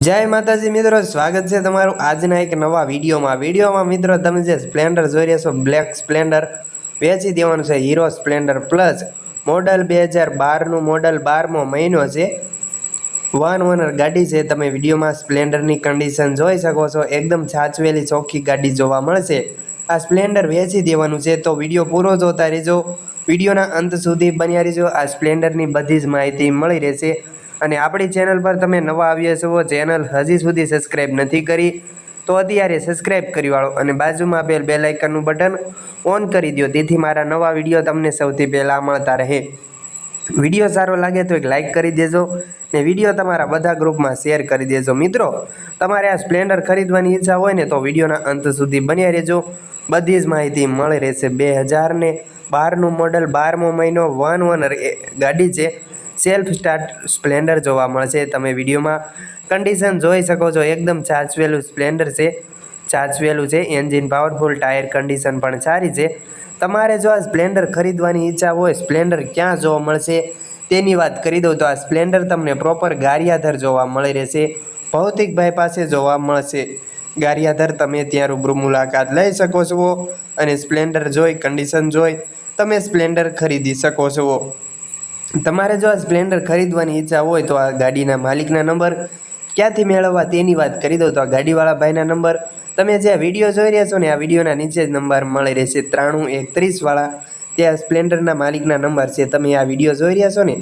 જય માતાજી મિત્રો, સ્વાગત છે તમારું આજના એક નવા વિડીયોમાં. વિડીયોમાં મિત્રો, તમે જે સ્પ્લેન્ડર જોઈ રહ્યા છો, બ્લેક સ્પ્લેન્ડર, વેચી દેવાનું છે હીરો સ્પ્લેન્ડર પ્લસ મોડલ બે હજાર બારનું મોડલ બારમો મહિનો છે. વન ઓનર ગાડી છે, તમે વિડીયોમાં સ્પ્લેન્ડરની કન્ડિશન જોઈ શકો છો. એકદમ છાચવેલી ચોખ્ખી ગાડી જોવા મળશે. આ સ્પ્લેન્ડર વેચી દેવાનું છે, તો વીડિયો પૂરો જોતા રહેજો. વિડીયોના અંત સુધી બન્યા રહેજો. આ સ્પ્લેન્ડરની બધી જ માહિતી મળી રહેશે. અને આપણી ચેનલ પર તમે નવા આવ્યા છો ચેનલ હજી સુધી સબસ્ક્રાઈબ નથી કરી, તો અત્યારે સબસ્ક્રાઈબ કરી વાળો અને બાજુમાં આપેલ બેલ આઇકનનું બટન ઓન કરી દો તેથી મારા નવા વીડિયો તમને સૌથી પહેલાં મળતા રહે. વીડિયો સારો લાગે તો એક લાઇક કરી દેજો ને વીડિયો તમારા બધા ગ્રુપમાં શેર કરી દેજો. મિત્રો, તમારે આ સ્પ્લેન્ડર ખરીદવાની ઈચ્છા હોય ને તો વિડીયોના અંત સુધી બન્યા રહેજો. બધી જ માહિતી મળી રહેશે બે હજારને બારનું મોડલ બારમો મહિનો વન ઓનર ગાડી છે. સેલ્ફ સ્ટાર્ટ સ્પ્લેન્ડર જોવા મળશે. તમે વિડીયોમાં કન્ડિશન જોઈ શકો છો. એકદમ ચાચવેલું સ્પ્લેન્ડર છે. ચાચવેલું છે. એન્જિન પાવરફુલ ટાયર કન્ડિશન પણ સારી છે. તમારે જો આ સ્પ્લેન્ડર ખરીદવાની ઈચ્છા હોય, સ્પ્લેન્ડર ક્યાં જોવા મળશે તેની વાત કરી દઉં તો આ સ્પ્લેન્ડર તમને પ્રોપર ગારિયાધર જોવા મળી રહેશે. ભૌતિકભાઈ પાસે જોવા મળશે. ગારિયાધર તમે ત્યાં રૂબરૂ મુલાકાત લઈ શકો છો અને સ્પ્લેન્ડર જોઈ કન્ડિશન જોઈ તમે સ્પ્લેન્ડર ખરીદી શકો છો. તમારે જો આ સ્પ્લેન્ડર ખરીદવાની ઈચ્છા હોય તો આ ગાડીના માલિકના નંબર ક્યાંથી મેળવવા તેની વાત કરી દઉં તો આ ગાડીવાળા ભાઈના નંબર. તમે જે આ વીડિયો જોઈ રહ્યા છો ને આ વિડીયોના નીચે જ નંબર મળી રહેશે ત્રાણું એકત્રીસવાળા. ત્યાં સ્પ્લેન્ડરના માલિકના નંબર છે. તમે આ વીડિયો જોઈ રહ્યા છો ને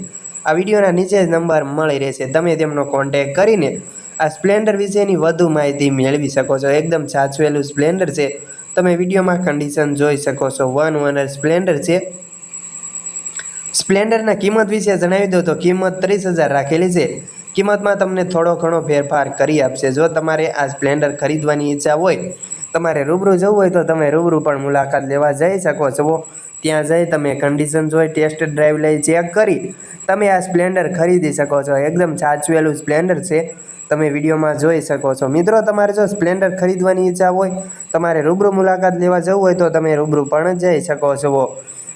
આ વિડીયોના નીચે જ નંબર મળી રહેશે. તમે તેમનો કોન્ટેક કરીને આ સ્પ્લેન્ડર વિશેની વધુ માહિતી મેળવી શકો છો. એકદમ સાચવેલું સ્પ્લેન્ડર છે. તમે વિડીયોમાં કન્ડિશન જોઈ શકો છો. વન ઓનર સ્પ્લેન્ડર છે. સ્પ્લેન્ડરના કિંમત વિશે જણાવી દઉં તો કિંમત ત્રીસ હજાર રાખેલી છે. કિંમતમાં તમને થોડો ઘણો ફેરફાર કરી આપશે. જો તમારે આ સ્પ્લેન્ડર ખરીદવાની ઈચ્છા હોય, તમારે રૂબરૂ જવું હોય તો તમે રૂબરૂ પણ મુલાકાત લેવા જઈ શકો છો. ત્યાં જઈ તમે કન્ડિશન જોઈ ટેસ્ટ ડ્રાઈવ લઈ ચેક કરી તમે આ સ્પ્લેન્ડર ખરીદી શકો છો. એકદમ સાચવેલું સ્પ્લેન્ડર છે. તમે વિડીયોમાં જોઈ શકો છો. મિત્રો, તમારે જો સ્પ્લેન્ડર ખરીદવાની ઈચ્છા હોય, તમારે રૂબરૂ મુલાકાત લેવા જવું હોય તો તમે રૂબરૂ પણ જઈ શકો છો.